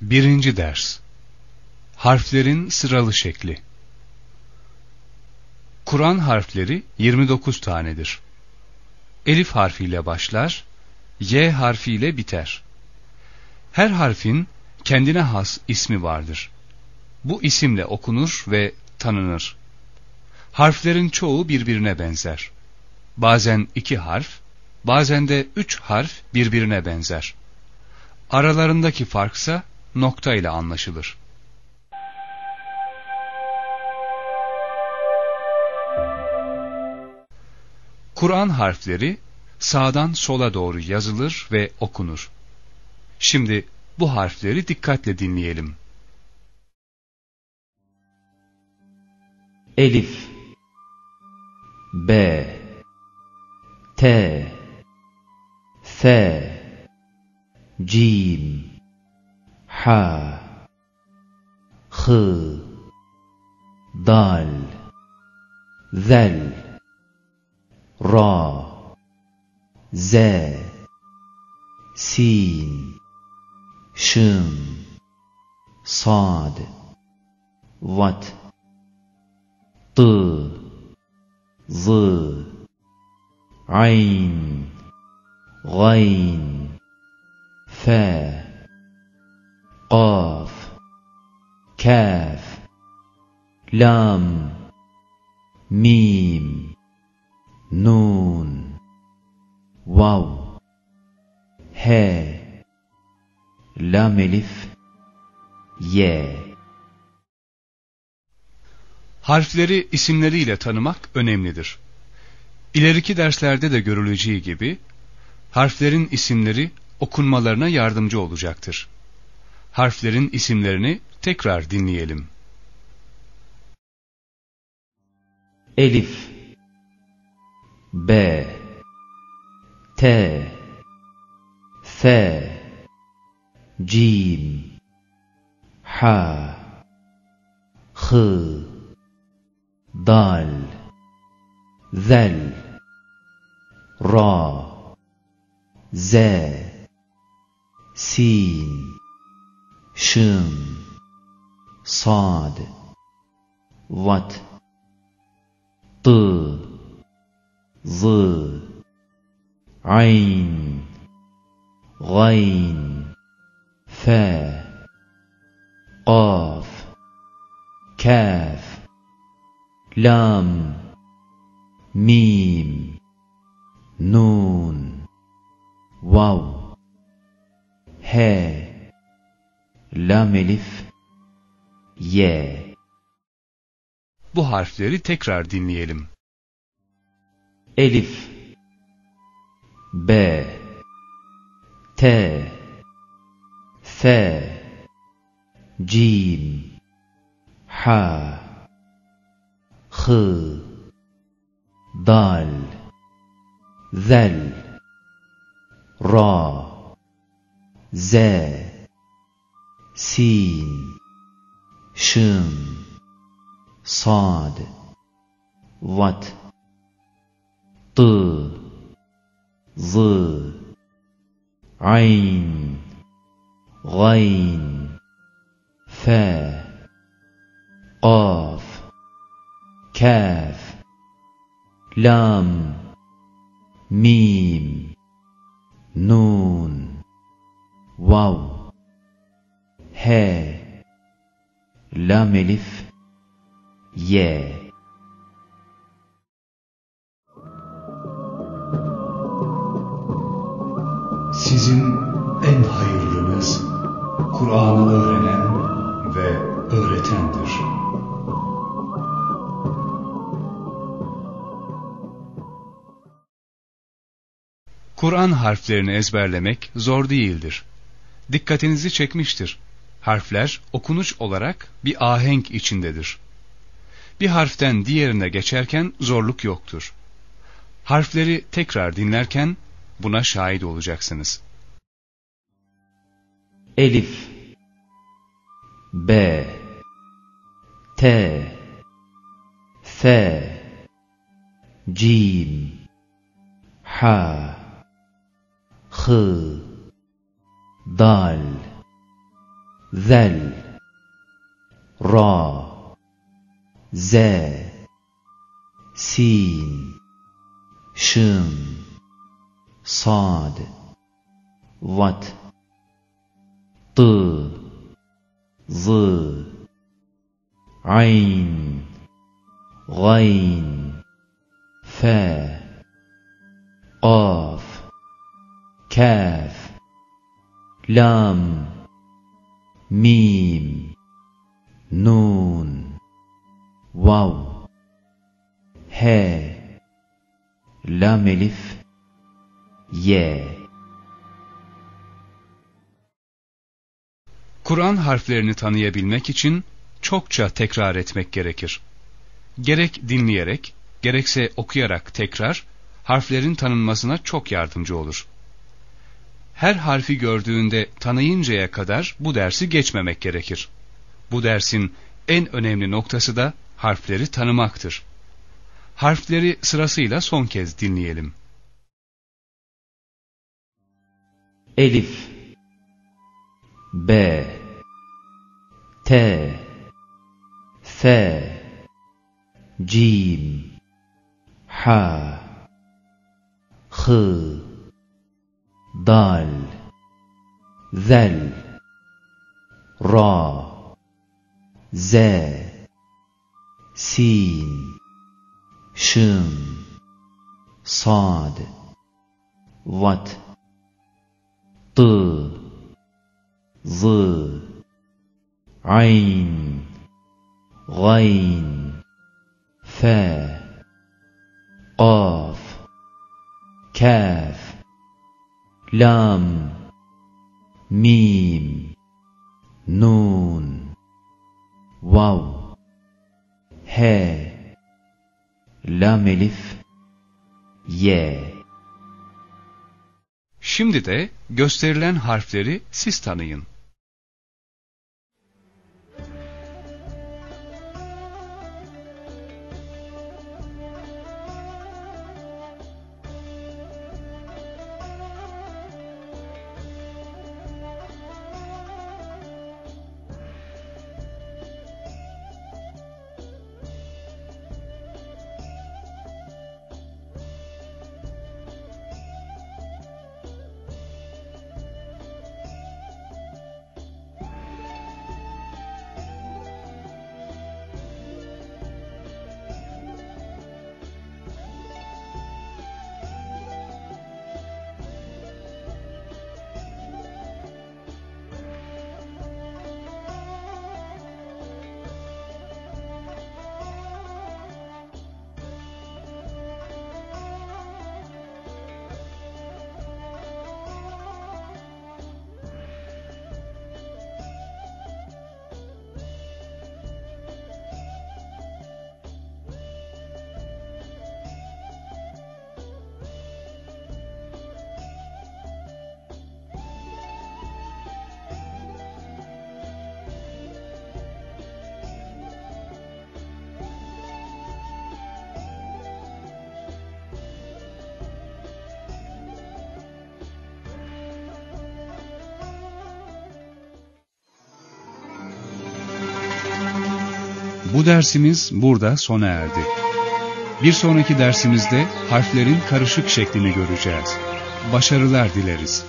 Birinci ders Harflerin sıralı şekli Kur'an harfleri 29 tanedir. Elif harfiyle başlar, Y harfiyle biter. Her harfin kendine has ismi vardır. Bu isimle okunur ve tanınır. Harflerin çoğu birbirine benzer. Bazen iki harf, bazen de üç harf birbirine benzer. Aralarındaki farksa nokta ile anlaşılır. Kur'an harfleri sağdan sola doğru yazılır ve okunur. Şimdi bu harfleri dikkatle dinleyelim. Elif B T F Cim Ha Hı Dal Zel Ra Z Sin Şın Sad Vat Tı Zı Ayn Gayn Fe Qaf. Kaf. Lam. Mim. Nun. Vav. He Lam Elif. Ye Harfleri isimleriyle tanımak önemlidir. İleriki derslerde de görüleceği gibi, harflerin isimleri okunmalarına yardımcı olacaktır. Harflerin isimlerini tekrar dinleyelim. Elif B T F Cim Ha Hı Dal Zel Ra Z سين شم صاد ضت ط ظ عين غين فا قاف كاف لام ميم نون واو. He Lam Elif Ye Bu harfleri tekrar dinleyelim. Elif. B. T. F. Cim. Ha Hı Dal. Zel. Ra ز سين شم صاد وات ط ظ عين غين فا قاف كاف لام ميم نون. Vav He Lam Elif Ye Sizin en hayırlınız Kur'an'ı öğrenen ve öğretendir. Kur'an harflerini ezberlemek zor değildir. Dikkatinizi çekmiştir. Harfler okunuş olarak bir ahenk içindedir. Bir harften diğerine geçerken zorluk yoktur. Harfleri tekrar dinlerken buna şahit olacaksınız. Elif B T F Cim Ha Hı ضال ذل را زا سين شم صاد ضت ط ظ عين غين فا قاف كاف. Lam. Mim. Nun. Vav. He lam elif. Ye Kur'an harflerini tanıyabilmek için çokça tekrar etmek gerekir. Gerek dinleyerek, gerekse okuyarak tekrar, harflerin tanınmasına çok yardımcı olur. Her harfi gördüğünde tanıyıncaya kadar bu dersi geçmemek gerekir. Bu dersin en önemli noktası da harfleri tanımaktır. Harfleri sırasıyla son kez dinleyelim. Elif B T F Cim Ha Hı ضال ذل را ز سين شم صاد ضت ط ظ عين غين فا قاف كاف Lam Mim Nun Vav He Lam Elif Ye Şimdi de gösterilen harfleri siz tanıyın. Bu dersimiz burada sona erdi. Bir sonraki dersimizde harflerin karışık şeklini göreceğiz. Başarılar dileriz.